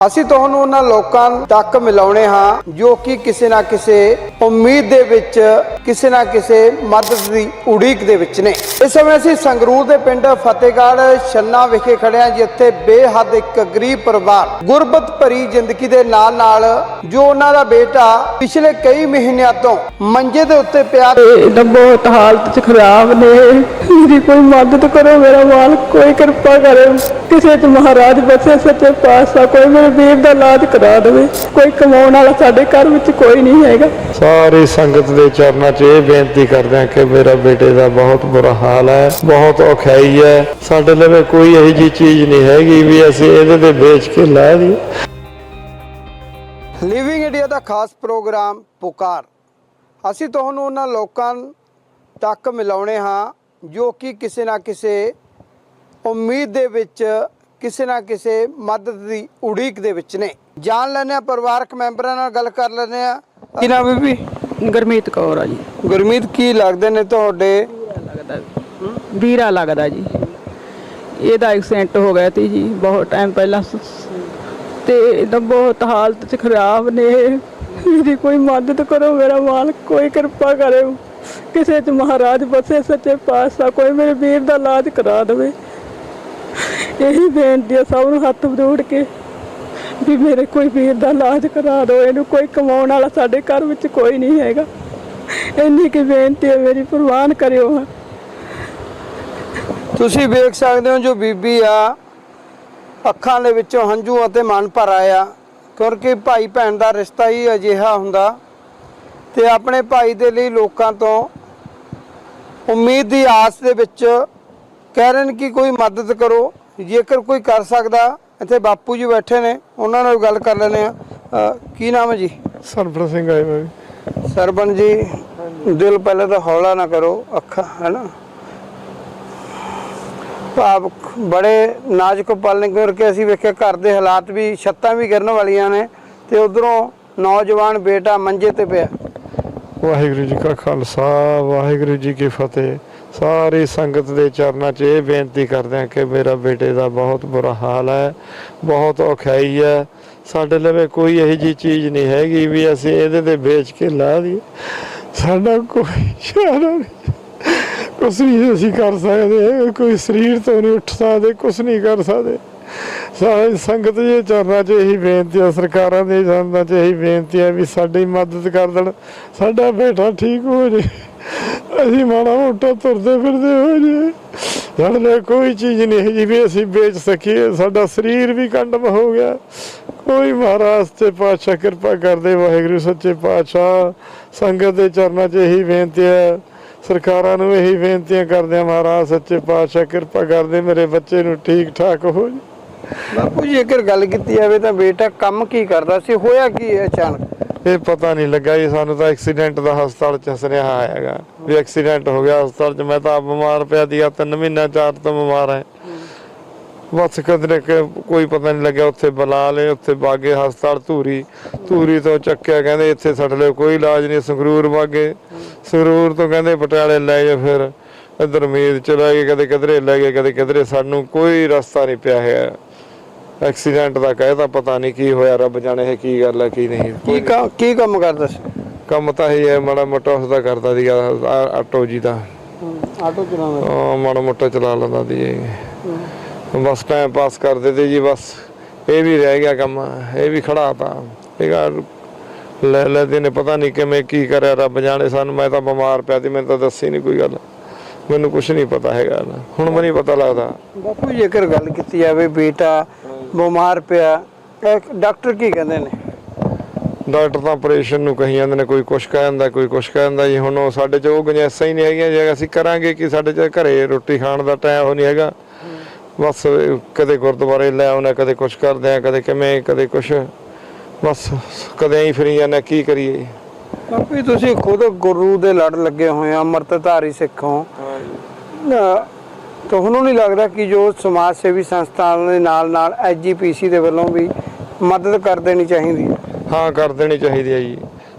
ਅਸੀਂ ਤੁਹਾਨੂੰ ਉਹਨਾਂ ਲੋਕਾਂ ਤੱਕ ਮਿਲਾਉਣੇ ਹਾਂ ਜੋ ਕਿ ਕਿਸੇ ਨਾ ਕਿਸੇ ਉਮੀਦ ਦੇ ਵਿੱਚ, ਕਿਸੇ ਨਾ ਕਿਸੇ ਮਦਦ ਦੀ ਉਡੀਕ ਦੇ ਵਿੱਚ ਨੇ। ਇਸ ਸਮੇਂ ਅਸੀਂ ਸੰਗਰੂਰ ਦੇ ਪਿੰਡ ਫਤਿਹਗੜ੍ਹ ਛੰਨਾ ਵਿਖੇ ਖੜੇ ਹਾਂ, ਜਿੱਥੇ ਬੇਹੱਦ ਇੱਕ ਗਰੀਬ ਪਰਿਵਾਰ ਗੁਰਬਤ ਭਰੀ ਜ਼ਿੰਦਗੀ ਦੇ ਨਾਲ ਨਾਲ ਜੋ ਉਹਨਾਂ ਦਾ ਬੇਟਾ ਪਿਛਲੇ ਕਈ ਮਹੀਨਿਆਂ ਤੋਂ ਮੰਜੇ ਦੇ ਉੱਤੇ ਪਿਆ ਇਹਦਾ ਬਹੁਤ ਹਾਲਤ ਚ ਖਰਾਬ ਨੇ। ਮੇਰੀ ਕੋਈ ਮਦਦ ਕਰੋ, ਮੇਰਾ ਮਾਲਕ, ਕੋਈ ਕਿਰਪਾ ਕਰੇ। ਕਿਸੇ ਚ ਮਹਾਰਾਜ ਬਸੇ ਸੱਚੇ ਪਾਤਸ਼ਾਹ ਕੋਈ ਮੇਰੇ ਵੀਰ ਦਾ ਇਲਾਜ ਕਰਾ ਦੇਵੇ ਕੋਈ ਕਮਾਉਣ ਵਾਲਾ ਸਾਡੇ ਘਰ ਵਿੱਚ ਕੋਈ ਨਹੀਂ ਹੈਗਾ। ਸਾਰੀ ਸੰਗਤ ਦੇ ਚਰਨਾਂ 'ਚ ਇਹ ਬੇਨਤੀ ਕਰਦੇ ਹਾਂ ਕਿ ਮੇਰਾ ਬੇਟੇ ਦਾ ਬਹੁਤ ਬੁਰਾ ਹਾਲ ਹੈ ਬਹੁਤ ਔਖਾਈ ਹੈ। ਸਾਡੇ ਲਵੇ ਕੋਈ ਇਹੋ ਜੀ ਚੀਜ਼ ਨਹੀਂ ਹੈਗੀ ਵੀ ਅਸੀਂ ਇਹਦੇ ਤੇ ਵੇਚ ਕੇ ਲਾ ਦੀ ਲਿਵਿੰਗ ਇੰਡੀਆ ਦਾ ਖਾਸ ਪ੍ਰੋਗਰਾਮ ਪੁਕਾਰ। ਅਸੀਂ ਤੁਹਾਨੂੰ ਉਹਨਾਂ ਲੋਕਾਂ ਤੱਕ ਮਿਲਾਉਣੇ ਹਾਂ ਜੋ ਕਿ ਕਿਸੇ ਨਾ ਕਿਸੇ ਉਮੀਦ ਦੇ ਵਿੱਚ ਕਿਸੇ ਨਾ ਕਿਸੇ ਮਦਦ ਦੀ ਉਡੀਕ ਦੇ ਵਿੱਚ ਨੇ। ਜਾਣ ਲੈਂਦੇ ਹਾਂ ਪਰਿਵਾਰਕ ਮੈਂਬਰਾਂ ਨਾਲ ਗੱਲ ਕਰ ਲੈਂਦੇ ਆ ਕੀ ਨਾਮ ਗਰਮੀਤ ਕੌਰ ਆ ਜੀ। ਗੁਰਮੀਤ ਕੀ ਲੱਗਦੇ ਨੇ ਤੁਹਾਡੇ? ਵੀਰਾ ਲੱਗਦਾ ਜੀ। ਇਹਦਾ ਐਕਸੀਡੈਂਟ ਹੋ ਗਿਆ ਤੀ ਜੀ ਬਹੁਤ ਟਾਈਮ ਪਹਿਲਾਂ। ਤੇ ਇਹਦਾ ਬਹੁਤ ਹਾਲਤ ਚ ਖਰਾਬ ਨੇ। ਮੇਰੀ ਕੋਈ ਮਦਦ ਕਰੋ ਮੇਰਾ ਮਾਲਕ ਕੋਈ ਕਿਰਪਾ ਕਰੇ। ਕਿਸੇ ਚ ਮਹਾਰਾਜ ਬਸੇ ਸੱਚੇ ਪਾਤਸ਼ਾਹ ਕੋਈ ਮੇਰੇ ਵੀਰ ਦਾ ਇਲਾਜ ਕਰਾ ਦੇਵੇ। ਇਹੀ ਬੇਨਤੀ ਆ ਸਭ ਨੂੰ ਹੱਥ ਜੋੜ ਕੇ ਵੀ ਮੇਰੇ ਕੋਈ ਵੀਰ ਦਾ ਇਲਾਜ ਕਰਾ ਦਿਓ, ਇਹਨੂੰ ਕੋਈ ਕਮਾਉਣ ਵਾਲਾ ਸਾਡੇ ਘਰ ਵਿੱਚ ਕੋਈ ਨਹੀਂ ਹੈਗਾ। ਇੰਨੀ ਕੀ ਬੇਨਤੀ ਹੈ ਮੇਰੀ, ਪ੍ਰਵਾਨ ਕਰਿਓ ਤੁਸੀਂ ਵੇਖ ਸਕਦੇ ਹੋ ਜੋ ਬੀਬੀ ਆ, ਅੱਖਾਂ ਦੇ ਵਿੱਚੋਂ ਹੰਝੂ ਅਤੇ ਮਨ ਭਰ ਆਇਆ। ਕਿਉਂਕਿ ਭਾਈ ਭੈਣ ਦਾ ਰਿਸ਼ਤਾ ਹੀ ਅਜਿਹਾ ਹੁੰਦਾ ਤੇ ਆਪਣੇ ਭਾਈ ਦੇ ਲਈ ਲੋਕਾਂ ਤੋਂ ਉਮੀਦ ਦੀ ਆਸ ਦੇ ਵਿੱਚ ਕਹਿ ਰਹੇ ਨੇ ਕਿ ਕੋਈ ਮਦਦ ਕਰੋ। ਜੇਕਰ ਕੋਈ ਕਰ ਸਕਦਾ ਇੱਥੇ ਬਾਪੂ ਜੀ ਬੈਠੇ ਨੇ ਉਹਨਾਂ ਨਾਲ ਗੱਲ ਕਰ ਲੈਂਦੇ ਆ ਕੀ ਨਾਮ ਹੈ ਜੀ? ਸਰਬਰ ਸਿੰਘ ਆਏ ਮੈਂ ਸਰਬਨ ਜੀ ਦਿਲ ਪਹਿਲੇ ਤਾਂ ਹੌਲਾ ਨਾ ਕਰੋ ਅੱਖਾਂ ਹੈਨਾ? ਭਾਵ ਬੜੇ ਨਾਜ਼ੁਕ ਪਲ ਨੇ ਕਰਕੇ ਅਸੀਂ ਵੇਖਿਆ ਘਰ ਦੇ ਹਾਲਾਤ ਵੀ ਛੱਤਾਂ ਵੀ ਗਿਰਨ ਵਾਲੀਆਂ ਨੇ ਤੇ ਉਧਰੋਂ ਨੌਜਵਾਨ ਬੇਟਾ ਮੰਜੇ ਤੇ ਪਿਆ। ਵਾਹਿਗੁਰੂ ਜੀ ਕਾ ਖਾਲਸਾ ਵਾਹਿਗੁਰੂ ਜੀ ਕੀ ਫਤਿਹ। ਸਾਰੀ ਸੰਗਤ ਦੇ ਚਰਨਾਂ 'ਚ ਇਹ ਬੇਨਤੀ ਕਰਦੇ ਹਾਂ ਕਿ ਮੇਰਾ ਬੇਟੇ ਦਾ ਬਹੁਤ ਬੁਰਾ ਹਾਲ ਹੈ, ਬਹੁਤ ਔਖਾਈ ਹੈ। ਸਾਡੇ ਲਵੇ ਕੋਈ ਇਹੋ ਜੀ ਚੀਜ਼ ਨਹੀਂ ਹੈਗੀ ਵੀ ਅਸੀਂ ਇਹਦੇ ਤੇ ਵੇਚ ਕੇ ਲਾ ਦੀ ਸਾਡਾ ਕੋਈ ਚਾਰਾ ਨਹੀਂ। ਕੁਛ ਨਹੀਂ ਅਸੀਂ ਕਰ ਸਕਦੇ, ਕੋਈ ਸਰੀਰ ਤੋਂ ਨਹੀਂ ਉੱਠ ਸਕਦੇ, ਕੁਛ ਨਹੀਂ ਕਰ ਸਕਦੇ। ਸਾਰੀ ਸੰਗਤ ਦੇ ਚਰਨਾਂ 'ਚ ਇਹੀ ਬੇਨਤੀ ਹੈ, ਸਰਕਾਰਾਂ ਦੇ ਚਰਨਾਂ 'ਚ ਇਹੀ ਬੇਨਤੀ ਹੈ ਵੀ ਸਾਡੀ ਮਦਦ ਕਰ ਦੇਣ। ਸਾਡਾ ਬੇਟਾ ਠੀਕ ਹੋ ਜੇ। ਅਸੀਂ ਮਾੜਾ ਮੋਟਾ ਤੁਰਦੇ ਫਿਰਦੇ ਹੋ ਜੇ। ਸਾਡੇ ਕੋਈ ਚੀਜ਼ ਨਹੀਂ ਜੀ ਵੀ ਅਸੀਂ ਵੇਚ ਸਕੀਏ। ਸਾਡਾ ਸਰੀਰ ਵੀ ਕੰਡਮ ਹੋ ਗਿਆ। ਕੋਈ ਮਹਾਰਾਜ ਤੇ ਪਾਤਸ਼ਾਹ ਕਿਰਪਾ ਕਰਦੇ, ਵਾਹਿਗੁਰੂ ਸੱਚੇ ਪਾਤਸ਼ਾਹ। ਸੰਗਤ ਦੇ ਚਰਨਾਂ 'ਚ ਇਹੀ ਬੇਨਤੀ ਹੈ। ਸਰਕਾਰਾਂ ਨੂੰ ਇਹੀ ਬੇਨਤੀਆਂ ਕਰਦੇ ਆ, ਮਹਾਰਾਜ ਸੱਚੇ ਪਾਤਸ਼ਾਹ ਕਿਰਪਾ ਕਰਦੇ, ਮੇਰੇ ਬੱਚੇ ਨੂੰ ਠੀਕ ਠਾਕ ਹੋ ਜੇ। ਬਾਪੂ ਜੀ, ਜੇਕਰ ਗੱਲ ਕੀਤੀ ਜਾਵੇ ਤਾਂ ਬੇਟਾ ਕੰਮ ਕੀ ਕਰਦਾ ਸੀ? ਹੋਇਆ ਕੀ ਹੈ ਅਚਾਨਕ? ਇਹ ਪਤਾ ਨਹੀਂ ਲੱਗਾ ਜੀ, ਸਾਨੂੰ ਤਾਂ ਐਕਸੀਡੈਂਟ ਦਾ ਹਸਪਤਾਲ ਚ ਸੁਨੇਹਾ ਆਇਆਗਾ ਵੀ ਐਕਸੀਡੈਂਟ ਹੋ ਗਿਆ ਹਸਪਤਾਲ ਚ, ਮੈਂ ਤਾਂ ਆਪ ਬਿਮਾਰ ਪਿਆ ਦੀ ਆ ਤਿੰਨ ਮਹੀਨਾ, ਚਾਰ ਤੋਂ ਬਿਮਾਰ ਹੈ। ਬਸ ਕਦਰੇ ਕੋਈ ਪਤਾ ਨਹੀਂ ਲੱਗਿਆ, ਉੱਥੇ ਬੁਲਾ ਲਏ ਉੱਥੇ ਬਾਗੇ ਹਸਪਤਾਲ, ਧੂਰੀ। ਧੂਰੀ ਤੋਂ ਚੱਕਿਆ ਕਹਿੰਦੇ ਇੱਥੇ ਸੱਟ ਲਿਓ, ਕੋਈ ਇਲਾਜ ਨਹੀਂ, ਸੰਗਰੂਰ ਬਾਗੇ। ਸੰਗਰੂਰ ਤੋਂ ਕਹਿੰਦੇ ਪਟਿਆਲੇ ਲੈ ਜਾ ਫਿਰ। ਇਧਰ ਮੀਰ ਚਲਾ ਗਏ, ਕਦੇ ਕਿਧਰੇ ਲੈ ਗਏ, ਕਦੇ ਕਿਧਰੇ। ਸਾਨੂੰ ਕੋਈ ਰਸਤਾ ਨਹੀਂ ਪਿਆ ਹੈ ਐਕਸੀਡੈਂਟ ਦਾ ਕਹਿਦਾ ਪਤਾ ਨਹੀਂ ਕੀ ਹੋਇਆ ਰੱਬ ਜਾਣੇ ਇਹ ਕੀ ਗੱਲ ਹੈ ਕੀ ਨਹੀਂ। ਕੀ ਕੰਮ ਕੀ ਕੰਮ ਕਰਦਾ ਸੀ? ਕੰਮ ਤਾਂ ਇਹ ਹੈ ਮਾੜਾ ਮੋਟਾ ਉਸਦਾ ਕਰਦਾ ਸੀਗਾ ਆ- ਆਟੋ ਜੀ ਦਾ। ਆਟੋ ਚਲਾਉਂਦਾ ਉਹ ਮਾੜਾ ਮੋਟਾ ਚਲਾ ਲੈਂਦਾ ਸੀ ਬਸ ਟਾਈਮ ਪਾਸ ਕਰਦੇ ਤੇ ਜੀ ਬਸ। ਇਹ ਵੀ ਰਹਿ ਗਿਆ ਕੰਮ ਇਹ ਵੀ ਖੜਾ ਤਾ। ਇਹਗਾ ਲੈ ਲੈ ਦੇ ਨੇ ਪਤਾ ਨਹੀਂ ਕਿਵੇਂ ਕੀ ਕਰਿਆ ਰੱਬ ਜਾਣੇ ਸਾਨੂੰ ਮੈਂ ਤਾਂ ਬਿਮਾਰ ਪਿਆ ਸੀ ਮੈਨੂੰ ਤਾਂ ਦੱਸੀ ਨਹੀਂ ਕੋਈ ਗੱਲ। ਮੈਨੂੰ ਕੁਝ ਨਹੀਂ ਪਤਾ ਹੈਗਾ। ਨਾ ਹੁਣ ਮੈਨੂੰ ਨਹੀਂ ਪਤਾ ਲੱਗਦਾ। ਬਾਪੂ ਜੇਕਰ ਗੱਲ ਕੀਤੀ ਜਾਵੇ ਬੇਟਾ ਬਿਮਾਰ ਪਿਆ। ਇਹ ਡਾਕਟਰ ਕੀ ਕਹਿੰਦੇ ਨੇ? ਡਾਕਟਰ ਤਾਂ ਆਪਰੇਸ਼ਨ ਨੂੰ ਕਹੀ ਜਾਂਦੇ ਨੇ ਕੋਈ ਕੁਛ ਕਹਿ ਜਾਂਦਾ ਕੋਈ ਕੁਛ ਕਹਿ ਜਾਂਦਾ ਜੀ। ਹੁਣ ਉਹ ਸਾਡੇ ਚ ਉਹ ਗੁੰਜਾਇਸ਼ਾਂ ਹੀ ਨਹੀਂ ਹੈਗੀਆਂ ਜੇ ਅਸੀਂ ਕਰਾਂਗੇ ਕਿ ਸਾਡੇ ਚ ਘਰੇ ਰੋਟੀ ਖਾਣ ਦਾ ਟਾਈਮ ਉਹ ਨਹੀਂ ਹੈਗਾ। ਬਸ ਕਦੇ ਗੁਰਦੁਆਰੇ ਲੈ ਆਉਣਾ ਕਦੇ ਕੁਛ ਕਰਦੇ ਆ ਕਦੇ ਕਿਵੇਂ ਕਦੇ ਕੁਛ। ਬਸ ਕਦੇ ਹੀ ਫਰੀ ਜਾਂਦੇ ਕੀ ਕਰੀਏ ਬਾਪੂ ਤੁਸੀਂ ਖੁਦ ਗੁਰੂ ਦੇ ਲੜ ਲੱਗੇ ਹੋਏ ਆ ਅੰਮ੍ਰਿਤਧਾਰੀ ਸਿੱਖ। ਹੋ ਤੁਹਾਨੂੰ ਨਹੀਂ ਲੱਗਦਾ ਕਿ ਜੋ ਸਮਾਜ ਸੇਵੀ ਸੰਸਥਾਵਾਂ ਦੇ ਨਾਲ ਨਾਲ ਐਜੀਪੀਸੀ ਦੇ ਵੱਲੋਂ ਵੀ ਮਦਦ ਕਰ ਦੇਣੀ ਚਾਹੀਦੀ ਹੈ? ਹਾਂ ਕਰ ਦੇਣੀ ਚਾਹੀਦੀ ਹੈ ਜੀ।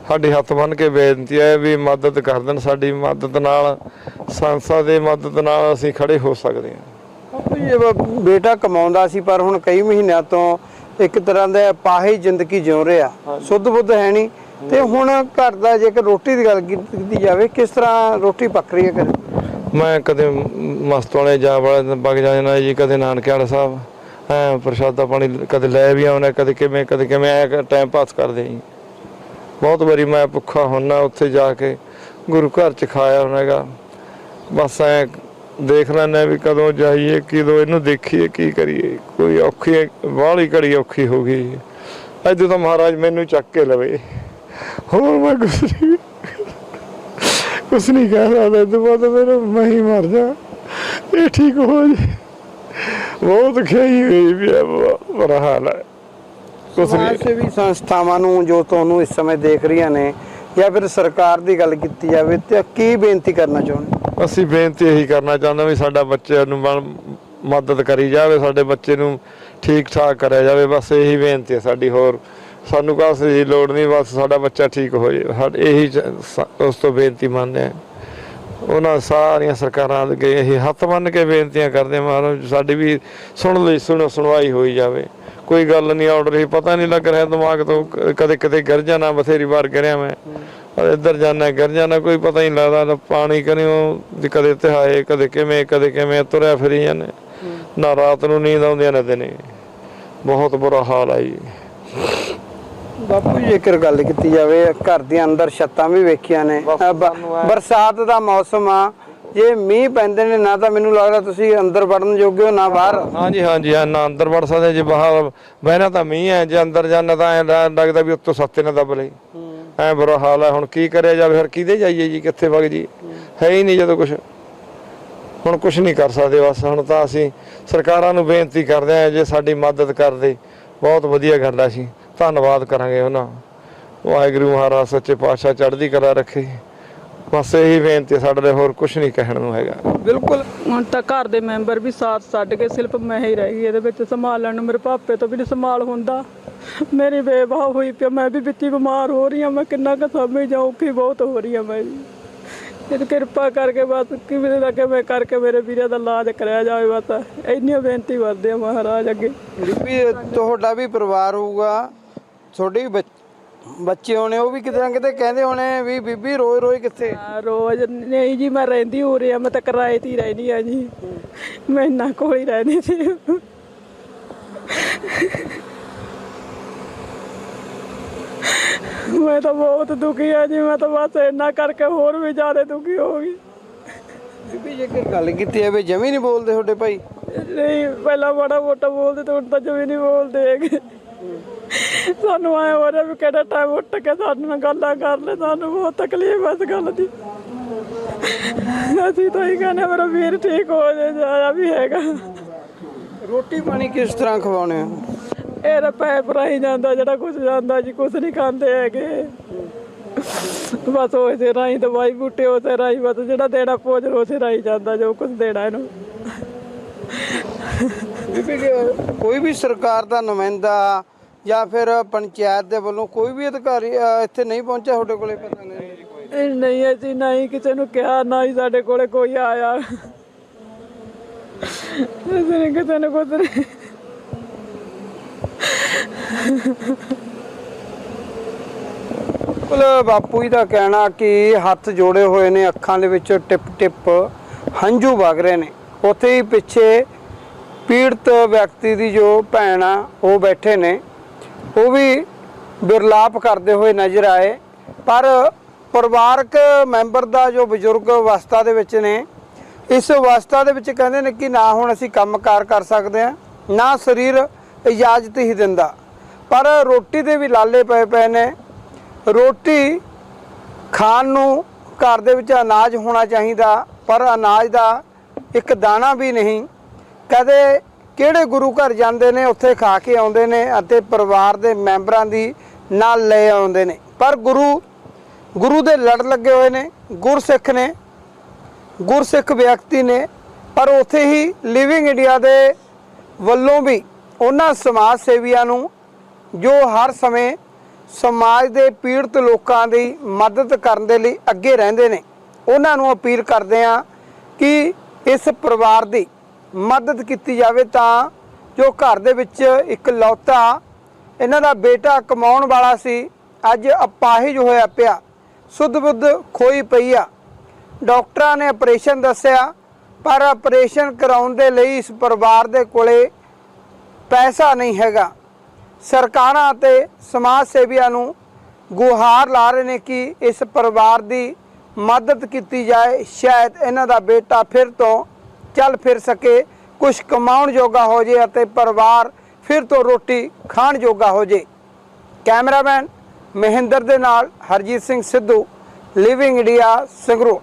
ਸਾਡੀ ਹੱਥ ਬੰਨ ਕੇ ਬੇਨਤੀ ਹੈ ਵੀ ਮਦਦ ਕਰ ਦੇਣ। ਸਾਡੀ ਮਦਦ ਨਾਲ ਸੰਸਥਾ ਦੇ ਮਦਦ ਨਾਲ ਅਸੀਂ ਖੜੇ ਹੋ ਸਕਦੇ ਹਾਂ। ਬੇਟਾ ਕਮਾਉਂਦਾ ਸੀ ਪਰ ਹੁਣ ਕਈ ਮਹੀਨਿਆਂ ਤੋਂ ਇੱਕ ਤਰ੍ਹਾਂ ਦਾ ਪਾਹੀ ਜ਼ਿੰਦਗੀ ਜਿਉ ਰਿਹਾ। ਸੁੱਧ ਬੁੱਧ ਹੈ ਨਹੀਂ। ਤੇ ਹੁਣ ਘਰ ਦਾ ਜੇਕਰ ਰੋਟੀ ਦੀ ਗੱਲ ਕੀਤੀ ਜਾਵੇ ਕਿਸ ਤਰ੍ਹਾਂ ਰੋਟੀ ਪੱਕ ਰਹੀ ਹੈ ਘਰੇ? ਮੈਂ ਕਦੇ ਮਸਤ ਵਾਲੇ ਜਾ ਵਾਲੇ ਬਗ ਜਾਣਾ ਜੀ, ਕਦੇ ਨਾਨਕੇ ਵਾਲੇ ਸਾਹਿਬ, ਐ ਪ੍ਰਸ਼ਾਦਾ ਪਾਣੀ ਕਦੇ ਲੈ ਵੀ ਆਉਣਾ ਕਦੇ ਕਿਵੇਂ ਕਦੇ ਕਿਵੇਂ, ਐ ਟਾਈਮ ਪਾਸ ਕਰਦੇ ਜੀ। ਬਹੁਤ ਵਾਰੀ ਮੈਂ ਭੁੱਖਾ ਹੁੰਨਾ ਉੱਥੇ ਜਾ ਕੇ, ਗੁਰੂ ਘਰ ਚ ਖਾਇਆ ਹੋਣਾਗਾ ਬਸ ਐ ਦੇਖ ਲੈਣਾ ਵੀ ਕਦੋਂ ਜਾਈਏ, ਕਿਦੋਂ ਇਹਨੂੰ ਦੇਖੀਏ, ਕੀ ਕਰੀਏ। ਕੋਈ ਔਖੀ ਬਾਹਲੀ ਘੜੀ ਔਖੀ ਹੋ ਗਈ। ਅੱਜ ਤਾਂ ਮਹਾਰਾਜ ਮੈਨੂੰ ਚੱਕ ਕੇ ਲਵੇ। ਹੋਰ ਮੈਂ ਕੁਛ ਨਹੀਂ ਕੁਛ ਨਹੀਂ ਕਹਿ ਸਕਦਾ ਤੇ ਬਾਅਦ ਮੇਰੇ ਮੈਂ ਹੀ ਮਰ ਜਾ। ਇਹ ਠੀਕ ਹੋ ਜੇ। ਬਹੁਤ ਖਈ ਹੋਈ ਵੀ ਹੈ ਬੁਰਾ ਹਾਲ ਹੈ ਕੁਛ ਨਹੀਂ। ਸੇਵੀ ਸੰਸਥਾਵਾਂ ਨੂੰ ਜੋ ਤੁਹਾਨੂੰ ਇਸ ਸਮੇਂ ਦੇਖ ਰਹੀਆਂ ਨੇ ਜਾਂ ਫਿਰ ਸਰਕਾਰ ਦੀ ਗੱਲ ਕੀਤੀ ਜਾਵੇ ਤੇ ਕੀ ਬੇਨਤੀ ਕਰਨਾ ਚਾਹੁੰਦੇ? ਅਸੀਂ ਬੇਨਤੀ ਇਹੀ ਕਰਨਾ ਚਾਹੁੰਦੇ ਵੀ ਸਾਡਾ ਬੱਚੇ ਨੂੰ ਮਦਦ ਕਰੀ ਜਾਵੇ ਸਾਡੇ ਬੱਚੇ ਨੂੰ ਠੀਕ ਠਾਕ ਕਰਿਆ ਜਾਵੇ ਬਸ ਇਹੀ ਬੇਨਤੀ ਹੈ ਸਾਡੀ ਹੋਰ ਸਾਨੂੰ ਕਾਸੇ ਦੀ ਲੋੜ ਨਹੀਂ, ਬਸ ਸਾਡਾ ਬੱਚਾ ਠੀਕ ਹੋ ਜਾਵੇ ਸਾਡੇ ਇਹੀ ਉਸ ਤੋਂ ਬੇਨਤੀ ਮੰਨਦੇ ਆ ਉਹਨਾਂ ਸਾਰੀਆਂ ਸਰਕਾਰਾਂ ਅੱਗੇ ਇਹ ਹੱਥ ਬੰਨ ਕੇ ਬੇਨਤੀਆਂ ਕਰਦੇ ਆ ਮਹਾਰਾਜ, ਸਾਡੀ ਵੀ ਸੁਣ ਲਈ, ਸੁਣੋ, ਸੁਣਵਾਈ ਹੋਈ ਜਾਵੇ। ਕੋਈ ਗੱਲ ਨਹੀਂ ਆਉੜ ਰਹੀ, ਪਤਾ ਨਹੀਂ ਲੱਗ ਰਿਹਾ ਦਿਮਾਗ ਤੋਂ ਕਦੇ ਕਦੇ ਗਿਰ ਜਾਣਾ, ਬਥੇਰੀ ਵਾਰ ਗਿਰਿਆ ਮੈਂ। ਔਰ ਇੱਧਰ ਜਾਣਾ, ਗਿਰ ਜਾਣਾ, ਕੋਈ ਪਤਾ ਨਹੀਂ ਲੱਗਦਾ, ਨਾ ਪਾਣੀ ਕਰਿਓ, ਵੀ ਕਦੇ ਤਿਹਾਏ, ਕਦੇ ਕਿਵੇਂ ਕਦੇ ਕਿਵੇਂ ਤੁਰਿਆ ਫਿਰੀ ਜਾਂਦੇ। ਨਾ ਰਾਤ ਨੂੰ ਨੀਂਦ ਆਉਂਦੀ, ਨਾ ਦਿਨੇ। ਬਹੁਤ ਬੁਰਾ ਹਾਲ ਆ ਜੀ। ਬਾਪੂ ਜੀ, ਜੇਕਰ ਗੱਲ ਕੀਤੀ ਜਾਵੇ ਘਰ ਦੀਆਂ ਅੰਦਰ ਛੱਤਾਂ ਵੀ ਵੇਖੀਆਂ ਨੇ। ਬ- ਬਰਸਾਤ ਦਾ ਮੌਸਮ ਆ। ਜੇ ਮੀਂਹ ਪੈਂਦੇ ਨੇ ਨਾ ਤਾਂ ਮੈਨੂੰ ਲੱਗਦਾ ਤੁਸੀਂ ਅੰਦਰ ਵੜਨ ਜੋਗੇ ਹੋ ਨਾ ਬਾਹਰ। ਹਾਂਜੀ ਹਾਂਜੀ ਆ ਨਾ ਅੰਦਰ ਵੜ ਸਕਦੇ ਜੇ ਬਾਹਰ। ਬਹਿਣਾ ਤਾਂ ਮੀਂਹ ਹੈ ਜੇ ਅੰਦਰ ਜਾਣਾ ਤਾਂ ਐਂ ਲ- ਲੱਗਦਾ ਵੀ ਉੱਤੋਂ ਸੱਤੇ ਨਾ ਦਬ ਲਈ। ਐ ਬੁਰਾ ਹਾਲ ਹੈ ਹੁਣ ਕੀ ਕਰਿਆ ਜਾਵੇ ਫਿਰ ਕਿਹਦੇ ਜਾਈਏ ਜੀ? ਕਿੱਥੇ ਵਗ ਜੀ? ਹੈ ਹੀ ਨਹੀਂ ਜਦੋਂ ਕੁਝ ਹੁਣ ਕੁਝ ਨਹੀਂ ਕਰ ਸਕਦੇ ਬਸ। ਹੁਣ ਤਾਂ ਅਸੀਂ ਸਰਕਾਰਾਂ ਨੂੰ ਬੇਨਤੀ ਕਰਦੇ ਆ ਜੇ ਸਾਡੀ ਮਦਦ ਕਰਦੇ। ਬਹੁਤ ਵਧੀਆ ਗੱਲ ਆ ਸੀ ਧੰਨਵਾਦ ਕਰਾਂਗੇ ਉਹਨਾਂ ਵਾਹਿਗੁਰੂ ਮਹਾਰਾਜ ਸੱਚੇ ਪਾਤਸ਼ਾਹ ਚੜ੍ਹਦੀ ਕਲਾ ਰੱਖੇ। ਬਸ ਇਹੀ ਬੇਨਤੀ ਹੈ, ਸਾਡੇ ਲਈ ਹੋਰ ਕੁਝ ਨਹੀਂ ਕਹਿਣ ਨੂੰ ਹੈਗਾ। ਬਿਲਕੁਲ ਹੁਣ ਤਾਂ ਘਰ ਦੇ ਮੈਂਬਰ ਵੀ ਸਾਥ ਛੱਡ ਕੇ ਸਿਰਫ ਮੈਂ ਹੀ ਰਹਿ ਗਈ ਇਹਦੇ ਵਿੱਚ ਸੰਭਾਲਣ ਨੂੰ ਮੇਰੇ ਪਾਪੇ ਤੋਂ ਵੀ ਨਹੀਂ ਸੰਭਾਲ ਹੁੰਦਾ। ਮੇਰੀ ਬੇਵਾਹ ਹੋਈ ਪਿਆ ਮੈਂ ਵੀ ਹੀ ਬਿਮਾਰ ਹੋ ਰਹੀ ਹਾਂ ਮੈਂ ਕਿੰਨਾ ਕੁ ਸਮਝ ਜਾਉਂ ਔਖੀ ਬਹੁਤ ਹੋ ਰਹੀ ਹਾਂ ਮੈਂ ਵੀ। ਇਹ ਕਿਰਪਾ ਕਰਕੇ ਬਸ ਕਿਵੇਂ ਦਾ ਕਿਵੇਂ ਕਰਕੇ ਮੇਰੇ ਵੀਰੇ ਦਾ ਇਲਾਜ ਕਰਿਆ ਜਾਵੇ ਬਸ। ਇੰਨੀਆਂ ਬੇਨਤੀ ਕਰਦੇ ਆ ਮਹਾਰਾਜ ਅੱਗੇ। ਬੀਬੀ ਤੁਹਾਡਾ ਵੀ ਪਰਿਵਾਰ ਹੋਊਗਾ। ਤੁਹਾਡੇ ਵੀ ਬੱਚ- ਬੱਚੇ ਹੋਣੇ ਉਹ ਵੀ ਕਿਤੇ ਨਾ ਕਿਤੇ ਕਹਿੰਦੇ ਹੋਣੇ ਵੀ ਬੀਬੀ ਰੋਜ਼ ਰੋਜ਼ ਕਿੱਥੇ? ਰੋਜ਼। ਨਹੀਂ ਜੀ ਮੈਂ ਰਹਿੰਦੀ ਹੋ ਰਹੀ ਆ ਮੈਂ ਤਾਂ ਕਿਰਾਏ ਤੇ ਹੀ ਰਹਿਣੀ ਆ ਜੀ। ਮੈਂ ਇੰਨਾ ਕੋਲ ਹੀ ਰਹਿੰਦੀ ਸੀ। ਮੈਂ ਤਾਂ ਬਹੁਤ ਦੁਖੀ ਆ ਜੀ ਮੈਂ ਤਾਂ ਬਸ ਇੰਨਾ ਕਰਕੇ ਹੋਰ ਵੀ ਜ਼ਿਆਦਾ ਦੁਖੀ ਹੋ ਗਈ। ਬੀਬੀ ਜੇਕਰ ਗੱਲ ਕੀਤੀ ਜਾਵੇ ਜਮੀ ਨਹੀਂ ਬੋਲਦੇ ਤੁਹਾਡੇ ਭਾਈ। ਨਹੀਂ ਪਹਿਲਾਂ ਮਾੜਾ ਮੋਟਾ ਬੋਲਦੇ ਤੇ ਹੁਣ ਤਾਂ ਜਮੀ ਨਹੀਂ ਬੋਲਦੇ ਹੈਗੇ। ਸਾਨੂੰ ਆਇਆ ਹੋ ਰਿਹਾ ਵੀ ਕਿਹੜਾ ਟਾਈਮ ਉੱਠ ਕੇ ਸਾਡੇ ਨਾਲ ਗੱਲਾਂ ਕਰ ਲੈ ਸਾਨੂੰ ਬਹੁਤ ਤਕਲੀਫ ਹੈ ਇਸ ਗੱਲ ਦੀ। ਅਸੀਂ ਤਾਂ ਹੀ ਕਹਿੰਦੇ ਮੇਰਾ ਵੀਰ ਠੀਕ ਹੋ ਜਾਏ ਜਾਇਆ ਵੀ ਹੈਗਾ। ਰੋਟੀ ਪਾਣੀ ਕਿਸ ਤਰ੍ਹਾਂ ਖਵਾਉਣੇ ਹੋ? ਇਹ ਤਾਂ ਪੈਪ ਰਾਹੀਂ ਜਾਂਦਾ ਜਿਹੜਾ ਕੁਝ ਜਾਂਦਾ ਜੀ ਕੁਝ ਨਹੀਂ ਖਾਂਦੇ ਹੈਗੇ। ਬਸ ਉਸੇ ਰਾਹੀਂ ਦਵਾਈ ਬੂਟੇ ਉਸੇ ਰਾਹੀਂ ਬਸ ਜਿਹੜਾ ਦੇਣਾ ਭੋਜਨ ਉਸੇ ਰਾਹੀਂ ਜਾਂਦਾ ਜੋ ਕੁਝ ਦੇਣਾ ਇਹਨੂੰ। ਬੀਬੀ ਜੀ, ਕੋਈ ਵੀ ਸਰਕਾਰ ਦਾ ਨੁਮਾਇੰਦਾ ਜਾਂ ਫਿਰ ਪੰਚਾਇਤ ਦੇ ਵੱਲੋਂ ਕੋਈ ਵੀ ਅਧਿਕਾਰੀ ਅ, ਇੱਥੇ ਨਹੀਂ ਪਹੁੰਚਿਆ ਤੁਹਾਡੇ ਕੋਲੇ ਪਤਾ ਨਹੀਂ? ਇਹ ਨਹੀਂ ਅਸੀਂ ਨਹੀਂ ਕਿਸੇ ਨੂੰ ਕਿਹਾ ਨਾ ਹੀ ਸਾਡੇ ਕੋਲੇ ਕੋਈ ਆਇਆ। ਅਸੀਂ ਨੇ ਕਿਸੇ ਨੂੰ ਕੁਝ ਨਹੀਂ। ਬਿਲਕੁਲ ਬਾਪੂ ਜੀ ਦਾ ਕਹਿਣਾ ਕਿ ਹੱਥ ਜੋੜੇ ਹੋਏ ਨੇ ਅੱਖਾਂ ਦੇ ਵਿੱਚ ਟਿਪ ਟਿਪ ਹੰਝੂ ਵਗ ਰਹੇ ਨੇ। ਉੱਥੇ ਹੀ ਪਿੱਛੇ ਪੀੜਤ ਵਿਅਕਤੀ ਦੀ ਜੋ ਭੈਣ ਆ, ਉਹ ਬੈਠੇ ਨੇ। ਉਹ ਵੀ ਬਿਰਲਾਪ ਕਰਦੇ ਹੋਏ ਨਜ਼ਰ ਆਏ। ਪਰ ਪਰਿਵਾਰਕ ਮੈਂਬਰ ਦਾ ਜੋ ਬਜ਼ੁਰਗ ਅਵਸਥਾ ਦੇ ਵਿੱਚ ਨੇ, ਇਸ ਅਵਸਥਾ ਦੇ ਵਿੱਚ ਕਹਿੰਦੇ ਨੇ ਕਿ ਨਾ ਹੁਣ ਅਸੀਂ ਕੰਮਕਾਰ ਕਰ ਸਕਦੇ ਹਾਂ, ਨਾ ਸਰੀਰ ਇਜਾਜ਼ਤ ਹੀ ਦਿੰਦਾ। ਪਰ ਰੋਟੀ ਦੇ ਵੀ ਲਾਲੇ ਪਏ ਪਏ ਨੇ। ਰੋਟੀ ਖਾਣ ਨੂੰ ਘਰ ਦੇ ਵਿੱਚ ਅਨਾਜ ਹੋਣਾ ਚਾਹੀਦਾ, ਪਰ ਅਨਾਜ ਦਾ ਇੱਕ ਦਾਣਾ ਵੀ ਨਹੀਂ। ਕਦੇ ਕਿਹੜੇ ਗੁਰੂ ਘਰ ਜਾਂਦੇ ਨੇ, ਉੱਥੇ ਖਾ ਕੇ ਆਉਂਦੇ ਨੇ ਅਤੇ ਪਰਿਵਾਰ ਦੇ ਮੈਂਬਰਾਂ ਦੀ ਨਾਲ ਲੈ ਆਉਂਦੇ ਨੇ। ਪਰ ਗੁਰੂ ਗੁਰੂ ਦੇ ਲੜ ਲੱਗੇ ਹੋਏ ਨੇ, ਗੁਰਸਿੱਖ ਨੇ, ਗੁਰਸਿੱਖ ਵਿਅਕਤੀ ਨੇ, ਪਰ ਉੱਥੇ ਹੀ ਲਿਵਿੰਗ ਇੰਡੀਆ ਦੇ ਵੱਲੋਂ ਵੀ ਉਹਨਾਂ ਸਮਾਜ ਸੇਵੀਆਂ ਨੂੰ ਜੋ ਹਰ ਸਮੇਂ ਸਮਾਜ ਦੇ ਪੀੜਤ ਲੋਕਾਂ ਦੀ ਮਦਦ ਕਰਨ ਦੇ ਲਈ ਅੱਗੇ ਰਹਿੰਦੇ ਨੇ, ਉਹਨਾਂ ਨੂੰ ਅਪੀਲ ਕਰਦੇ ਆ ਕਿ ਇਸ ਪਰਿਵਾਰ ਦੀ ਮਦਦ ਕੀਤੀ ਜਾਵੇ ਤਾਂ ਜੋ ਘਰ ਦੇ ਵਿੱਚ ਇੱਕ ਲੌਤਾ, ਇਹਨਾਂ ਦਾ ਬੇਟਾ ਕਮਾਉਣ ਵਾਲਾ ਸੀ, ਅੱਜ ਅਪਾਹਿਜ ਹੋਇਆ ਪਿਆ, ਸੁੱਧ ਬੁੱਧ ਖੋਈ ਪਈ ਆ। ਡਾਕਟਰਾਂ ਨੇ ਆਪਰੇਸ਼ਨ ਦੱਸਿਆ, ਪਰ ਆਪਰੇਸ਼ਨ ਕਰਾਉਣ ਦੇ ਲਈ ਇਸ ਪਰਿਵਾਰ ਦੇ ਕੋਲੇ ਪੈਸਾ ਨਹੀਂ ਹੈਗਾ। ਸਰਕਾਰਾਂ ਅਤੇ ਸਮਾਜ ਸੇਵੀਆਂ ਨੂੰ ਗੁਹਾਰ ਲਾ ਰਹੇ ਨੇ ਕਿ ਇਸ ਪਰਿਵਾਰ ਦੀ ਮਦਦ ਕੀਤੀ ਜਾਏ, ਸ਼ਾਇਦ ਇਹਨਾਂ ਦਾ ਬੇਟਾ ਫਿਰ ਤੋਂ ਚੱਲ ਫਿਰ ਸਕੇ ਕੁਝ ਕਮਾਉਣ ਜੋਗਾ ਹੋ ਜੇ ਅਤੇ ਪਰਿਵਾਰ ਫਿਰ ਤੋਂ ਰੋਟੀ ਖਾਣ ਜੋਗਾ ਹੋ ਜੇ। ਕੈਮਰਾਮੈਨ ਮਹਿੰਦਰ ਦੇ ਨਾਲ ਹਰਜੀਤ ਸਿੰਘ ਸਿੱਧੂ ਲਿਵਿੰਗ ਇੰਡੀਆ ਸੰਗਰੂਰ।